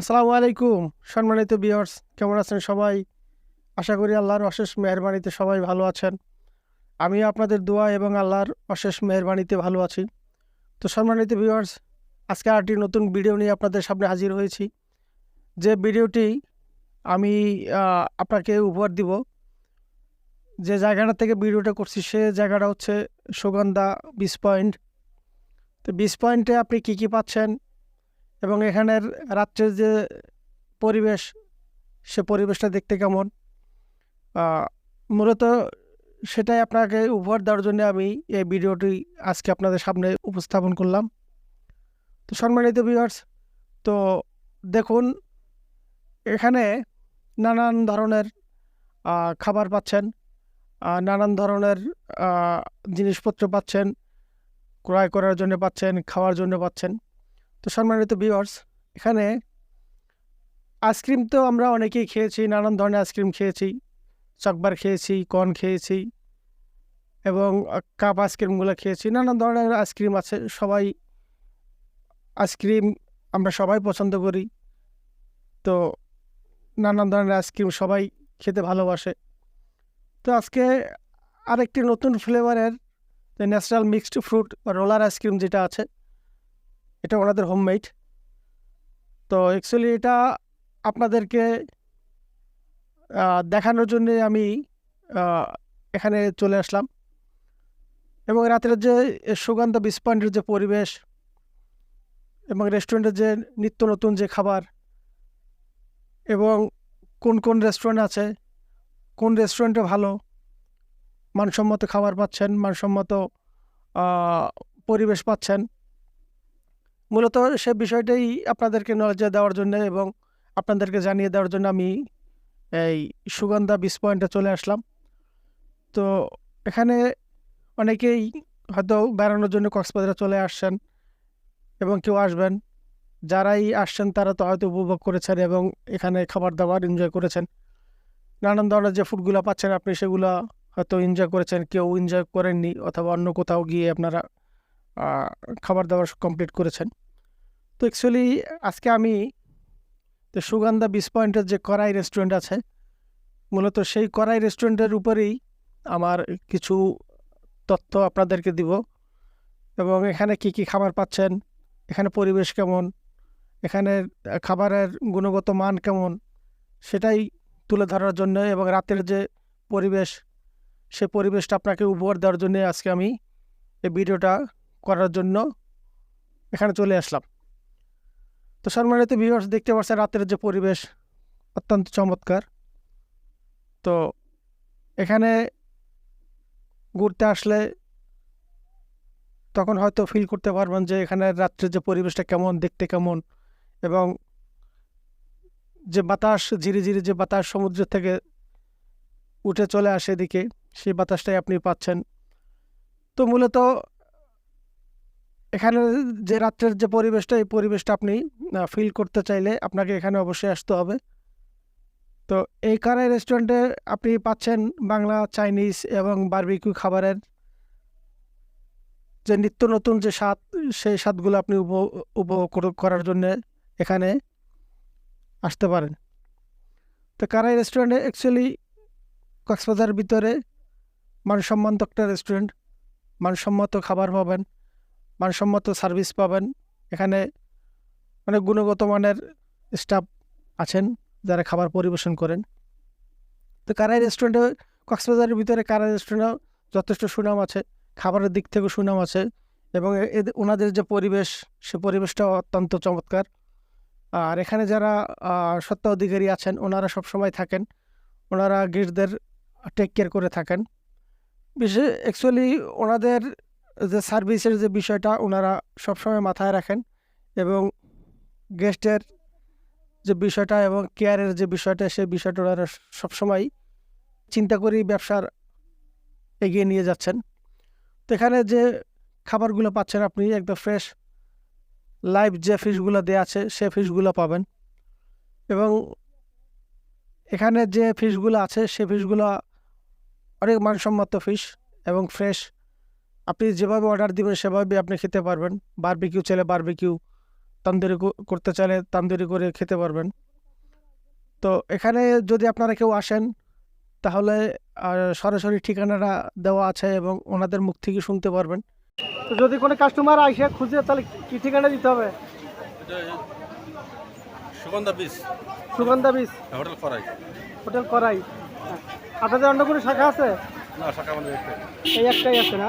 আসসালামু আলাইকুম, সম্মানিত বিয়ার্স কেমন আছেন সবাই? আশা করি আল্লাহর অশেষ মেহরবানিতে সবাই ভালো আছেন। আমি আপনাদের দোয়া এবং আল্লাহর অশেষ মেহরবানিতে ভালো আছি। তো সম্মানিত ভিউয়ার্স আজকে আরটি নতুন ভিডিও নিয়ে আপনাদের সামনে হাজির হয়েছি। যে ভিডিওটি আমি আপনাকে উপহার দিব। যে জায়গাটা থেকে ভিডিওটা করছি, সে জায়গাটা হচ্ছে সুগন্ধা বিচ পয়েন্ট তো বিচ পয়েন্টে আপনি কী কী পাচ্ছেন? এবং এখানের রাত্রের যে পরিবেশ, সে পরিবেশটা দেখতে কেমন? মূলত সেটাই আপনাকে উপহার দেওয়ার জন্য আমি এই ভিডিওটি আজকে আপনাদের সামনে উপস্থাপন করলাম। তো সম্মানিত ভিউয়ার্স তো দেখুন, এখানে নানান ধরনের খাবার পাচ্ছেন নানান ধরনের জিনিসপত্র পাচ্ছেন, ক্রয় করার জন্য পাচ্ছেন, খাওয়ার জন্য পাচ্ছেন। তো সম্মানিত ভিউয়ার্স এখানে আইসক্রিম তো আমরা অনেকেই খেয়েছি, নানান ধরনের আইসক্রিম খেয়েছি, চকবার খেয়েছি, কর্ন খেয়েছি এবং কাপ আইসক্রিমগুলো খেয়েছি, নানান ধরনের আইসক্রিম আছে, সবাই আইসক্রিম আমরা সবাই পছন্দ করি। তো নানান ধরনের আইসক্রিম সবাই খেতে ভালোবাসে। তো আজকে আরেকটি নতুন ফ্লেভারের যে ন্যাচারাল মিক্সড ফ্রুট বা রোলার আইসক্রিম যেটা আছে, এটা ওনাদের হোমমেড তো অ্যাকচুয়ালি এটা আপনাদেরকে দেখানোর জন্যে আমি এখানে চলে আসলাম। এবং রাতের যে সুগন্ধা বিচ পয়েন্টের যে পরিবেশ এবং রেস্টুরেন্টের যে নিত্য নতুন যে খাবার এবং কোন কোন রেস্টুরেন্ট আছে, কোন রেস্টুরেন্টে ভালো, মানসম্মত খাবার পাচ্ছেন, মানসম্মত পরিবেশ পাচ্ছেন, মূলত সে বিষয়টাই আপনাদেরকে নলেজে দেওয়ার জন্য এবং আপনাদেরকে জানিয়ে দেওয়ার জন্য আমি এই সুগন্ধা বিচ পয়েন্টে চলে আসলাম। তো এখানে অনেকেই হয়তো বেড়ানোর জন্য কক্সবাজারে চলে আসছেন এবং কেউ আসবেন। যারাই আসছেন তারা তো হয়তো উপভোগ করেছেন এবং এখানে খাবার দাবার এনজয় করেছেন। নানান ধরনের যে ফুডগুলো পাচ্ছেন আপনি সেগুলো হয়তো এনজয় করেছেন, কেউ এনজয় করেননি অথবা অন্য কোথাও গিয়ে আপনারা খাবার দাবার কমপ্লিট করেছেন। তো অ্যাকচুয়ালি আজকে আমি তো সুগন্ধা বিচ পয়েন্টের যে করাই রেস্টুরেন্ট আছে, মূলত সেই করাই রেস্টুরেন্টের উপরেই আমার কিছু তথ্য আপনাদেরকে দিব। এবং এখানে কি কি খাবার পাচ্ছেন, এখানে পরিবেশ কেমন এখানে খাবারের গুণগত মান কেমন সেটাই তুলে ধরার জন্য এবং রাতের যে পরিবেশ, সে পরিবেশটা আপনাকে উপহার দেওয়ার জন্য আজকে আমি এই ভিডিওটা করার জন্য এখানে চলে আসলাম। তো সম্মানিত ভিউয়ার্স দেখতে পাচ্ছেন রাতের যে পরিবেশ অত্যন্ত চমৎকার। তো এখানে ঘুরতে আসলে তখন হয়তো ফিল করতে পারবেন যে এখানে রাত্রের যে পরিবেশটা কেমন, দেখতে কেমন। এবং যে বাতাস ধীরে ধীরে যে বাতাস সমুদ্র থেকে উঠে চলে আসে এদিকে, সেই বাতাসটাই আপনি পাচ্ছেন। তো মূলত এখানে যে রাত্রের যে পরিবেশটা, এই পরিবেশটা আপনি ফিল করতে চাইলে আপনাকে এখানে অবশ্যই আসতে হবে। তো এই কারাই রেস্টুরেন্টে আপনি পাচ্ছেন বাংলা চাইনিজ এবং বারবিকিউ খাবারের যে নিত্য নতুন যে স্বাদ, সেই স্বাদগুলো আপনি উপভোগ করার জন্য এখানে আসতে পারেন। তো কারাই রেস্টুরেন্টে অ্যাকচুয়ালি কক্সবাজারের ভিতরে মানসম্মত একটা রেস্টুরেন্ট মানসম্মত খাবার পাবেন, মানসম্মত সার্ভিস পাবেন। এখানে অনেক গুণগত মানের স্টাফ আছেন যারা খাবার পরিবেশন করেন। তো কারাই রেস্টুরেন্টে কক্সবাজারের ভিতরে কারাই রেস্টুরেন্টে যথেষ্ট সুনাম আছে, খাবারের দিক থেকেও সুনাম আছে এবং ওনাদের যে পরিবেশ, সে পরিবেশটা অত্যন্ত চমৎকার। আর এখানে যারা সত্ত্ব অধিকারী আছেন, ওনারা সব সময় থাকেন। ওনারা গেস্টদের টেক কেয়ার করে থাকেন। বিশেষ অ্যাকচুয়ালি ওনাদের যে সার্ভিসের যে বিষয়টা, ওনারা সবসময় মাথায় রাখেন এবং গেস্টের যে বিষয়টা এবং কেয়ারের যে বিষয়টা সেই বিষয়টা ওনারা সবসময় চিন্তা করেই ব্যবসার এগিয়ে নিয়ে যাচ্ছেন। তো এখানে যে খাবারগুলো পাচ্ছেন আপনি, একদম ফ্রেশ লাইভ যে ফিশগুলো দেওয়া আছে, সে ফিশগুলো পাবেন। এবং এখানে যে ফিশগুলো আছে, সে ফিশগুলো অনেক মানসম্মত ফিশ এবং ফ্রেশ আপনি যেভাবে অর্ডার দিবেন, সেভাবে আপনি খেতে পারবেন। বারবিকিউ চাইলে বারবিকিউ তান্দুরি করতে চাইলে তান্দুরি করে খেতে পারবেন। তো এখানে যদি আপনারা কেউ আসেন, তাহলে সরাসরি ঠিকানাটা দেওয়া আছে এবং ওনাদের মুখ থেকে শুনতে পারবেন। তো যদি কোনো কাস্টমার আসে খুঁজে তাহলে কি ঠিকানা দিতে হবে? সুগন্ধা বিচ সুগন্ধা হোটেল করাই। হোটেল করাই। আপনাদের অন্য কোনো শাখা আছে? না শাখা আমাদের। এই একটাই আছে না।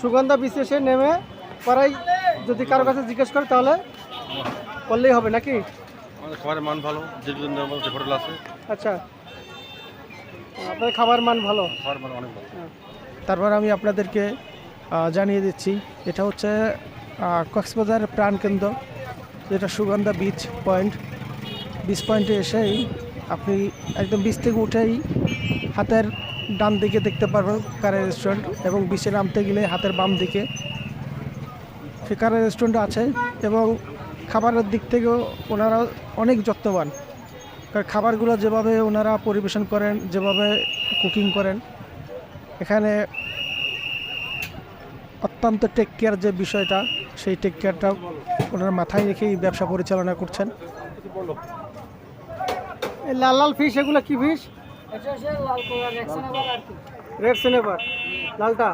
সুগন্ধা বীজ এসে নেমে করাই যদি কারও কাছে জিজ্ঞেস করে তাহলে করলেই হবে নাকি? আমাদের খাবারের মান ভালো হোটেল আছে। আচ্ছা। আপনার খাবার মান ভালো? খাবার মান অনেক ভালো। তারপর আমি আপনাদেরকে জানিয়ে দিচ্ছি। এটা হচ্ছে কক্সবাজার প্রাণকেন্দ্র যেটা সুগন্ধা বিচ পয়েন্ট বিচ পয়েন্টে এসেই আপনি একদম বিচ থেকে উঠেই হাতের ডান দিকে দেখতে পারবেন কারের রেস্টুরেন্ট এবং বিচে নামতে গেলে হাতের বাম দিকে। সে কারের রেস্টুরেন্ট আছে এবং খাবারের দিক থেকেও ওনারা অনেক যত্নবান। কারণ খাবারগুলো যেভাবে ওনারা পরিবেশন করেন, যেভাবে কুকিং করেন, এখানে অত্যন্ত টেক কেয়ার যে বিষয়টা সেই টেক কেয়ারটা ওনার মাথায় রেখেই ব্যবসা পরিচালনা করছেন। লাল লাল ফিশ এগুলো কি ফিশ রেড সিনেভার লালটা?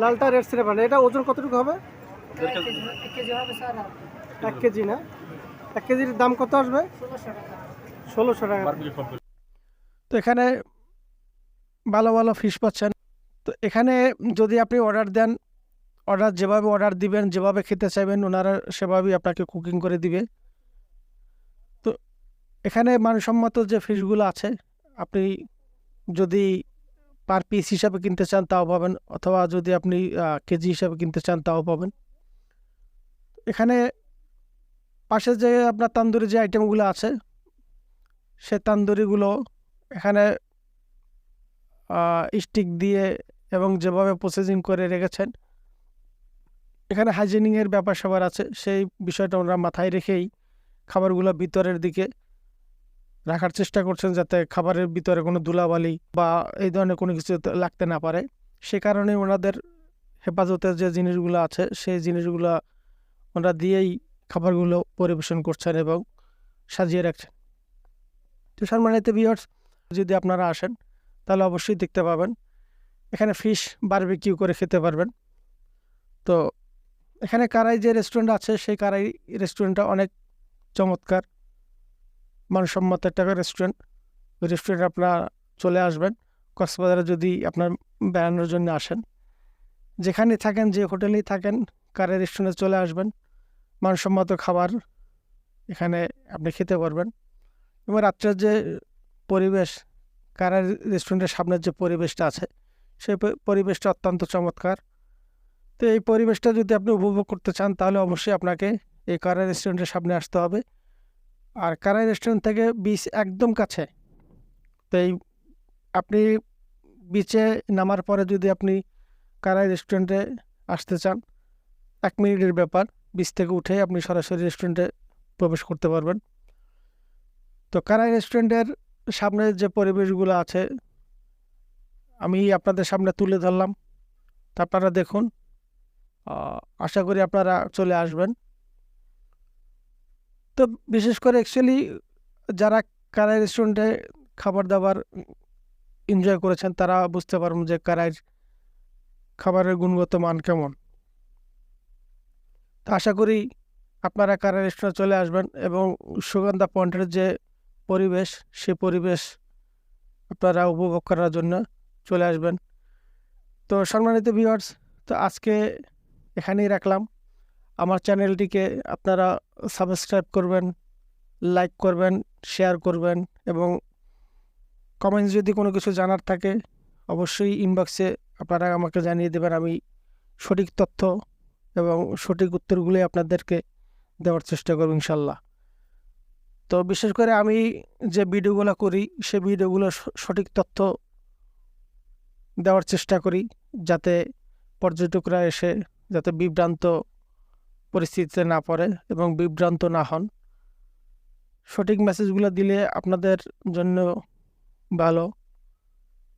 লালটা রেড সিনেভার এটা ওজন কতটুকু হবে? এক কেজি না? এক কেজির দাম কত আসবে? ষোলোশো টাকা। তো এখানে ভালো ভালো ফিশ পাচ্ছেন। তো এখানে যদি আপনি অর্ডার দেন অর্ডার যেভাবে অর্ডার দিবেন, যেভাবে খেতে চাইবেন, ওনারা সেভাবেই আপনাকে কুকিং করে দিবে। তো এখানে মানসম্মত যে ফিশগুলো আছে, আপনি যদি পার পিস হিসাবে কিনতে চান, তাও পাবেন। অথবা যদি আপনি কেজি হিসাবে কিনতে চান, তাও পাবেন। এখানে পাশে যে আপনার তান্দুরি যে আইটেমগুলো আছে, সে তান্দুরিগুলো এখানে স্টিক দিয়ে এবং যেভাবে প্রসেসিং করে রেখেছেন, এখানে হাইজিনিংয়ের ব্যাপার সবার আছে, সেই বিষয়টা ওনারা মাথায় রেখেই খাবারগুলো ভিতরের দিকে রাখার চেষ্টা করছেন যাতে খাবারের ভিতরে কোনো ধুলাবালি বা এই ধরনের কোনো কিছু লাগতে না পারে। সে কারণে ওনাদের হেফাজতের যে জিনিসগুলো আছে, সেই জিনিসগুলো ওনারা দিয়েই খাবারগুলো পরিবেশন করছেন এবং সাজিয়ে রাখছেন। তো সম্মানিত ভিউয়ার্স যদি আপনারা আসেন, তাহলে অবশ্যই দেখতে পাবেন এখানে ফিশ বারবিকিউ করে খেতে পারবেন। তো এখানে কারাই যে রেস্টুরেন্ট আছে, সেই কারাই রেস্টুরেন্টটা অনেক চমৎকার, মানসম্মত একটা রেস্টুরেন্ট ওই রেস্টুরেন্টে আপনারা চলে আসবেন, কক্সবাজারে যদি আপনার বেড়ানোর জন্য আসেন। যেখানে থাকেন, যে হোটেলেই থাকেন, কারাই রেস্টুরেন্টে চলে আসবেন। মানসম্মত খাবার এখানে আপনি খেতে পারবেন। এবং রাত্রের যে পরিবেশ কারা রেস্টুরেন্টের সামনের যে পরিবেশটা আছে সেই পরিবেশটা অত্যন্ত চমৎকার। তো এই পরিবেশটা যদি আপনি উপভোগ করতে চান, তাহলে অবশ্যই আপনাকে এই কারাই রেস্টুরেন্টের সামনে আসতে হবে। আর কারাই রেস্টুরেন্ট থেকে বিচ একদম কাছে। তো এই আপনি বিচে নামার পরে যদি আপনি কারাই রেস্টুরেন্টে আসতে চান, এক মিনিটের ব্যাপার। বিচ থেকে উঠে আপনি সরাসরি রেস্টুরেন্টে প্রবেশ করতে পারবেন। তো কারাই রেস্টুরেন্টের সামনে যে পরিবেশগুলো আছে আমি আপনাদের সামনে তুলে ধরলাম। তা আপনারা দেখুন আশা করি আপনারা চলে আসবেন। তো বিশেষ করে অ্যাকচুয়ালি যারা কারাই রেস্টুরেন্টে খাবার দাবার এনজয় করেছেন, তারা বুঝতে পারবেন যে কারাইয়ের খাবারের গুণগত মান কেমন। তো আশা করি আপনারা কারাই রেস্টুরেন্টে চলে আসবেন এবং সুগন্ধা পয়েন্টের যে পরিবেশ, সে পরিবেশ আপনারা উপভোগ করার জন্য চলে আসবেন। তো সম্মানিত ভিউয়ার্স তো আজকে এখানেই রাখলাম। আমার চ্যানেলটিকে আপনারা সাবস্ক্রাইব করবেন লাইক করবেন শেয়ার করবেন এবং কমেন্টস যদি কোনো কিছু জানার থাকে, অবশ্যই ইনবক্সে আপনারা আমাকে জানিয়ে দেবেন। আমি সঠিক তথ্য এবং সঠিক উত্তরগুলি আপনাদেরকে দেওয়ার চেষ্টা করব ইনশাল্লাহ তো বিশেষ করে আমি যে ভিডিওগুলো করি, সে ভিডিওগুলো সঠিক তথ্য দেওয়ার চেষ্টা করি যাতে পর্যটকরা এসে যাতে বিভ্রান্ত পরিস্থিতিতে না পড়ে এবং বিভ্রান্ত না হন। সঠিক মেসেজগুলো দিলে আপনাদের জন্য ভালো।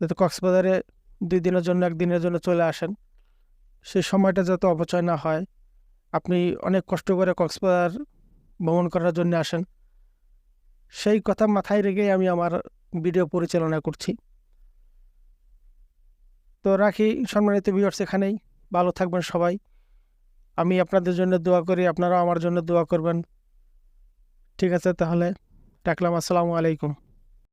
যাতে কক্সবাজারে দুই দিনের জন্য একদিনের জন্য চলে আসেন। সেই সময়টা যাতে অপচয় না হয়। আপনি অনেক কষ্ট করে কক্সবাজার ভ্রমণ করার জন্য আসেন। সেই কথা মাথায় রেখেই আমি আমার ভিডিও পরিচালনা করছি। তো রাখি, সম্মানিত ভিউয়ার্স এখানেই। ভালো থাকবেন সবাই। আমি আপনাদের জন্য দোয়া করি, আপনারাও আমার জন্য দোয়া করবেন। ঠিক আছে, তাহলে ডাকলাম আসসালামু আলাইকুম।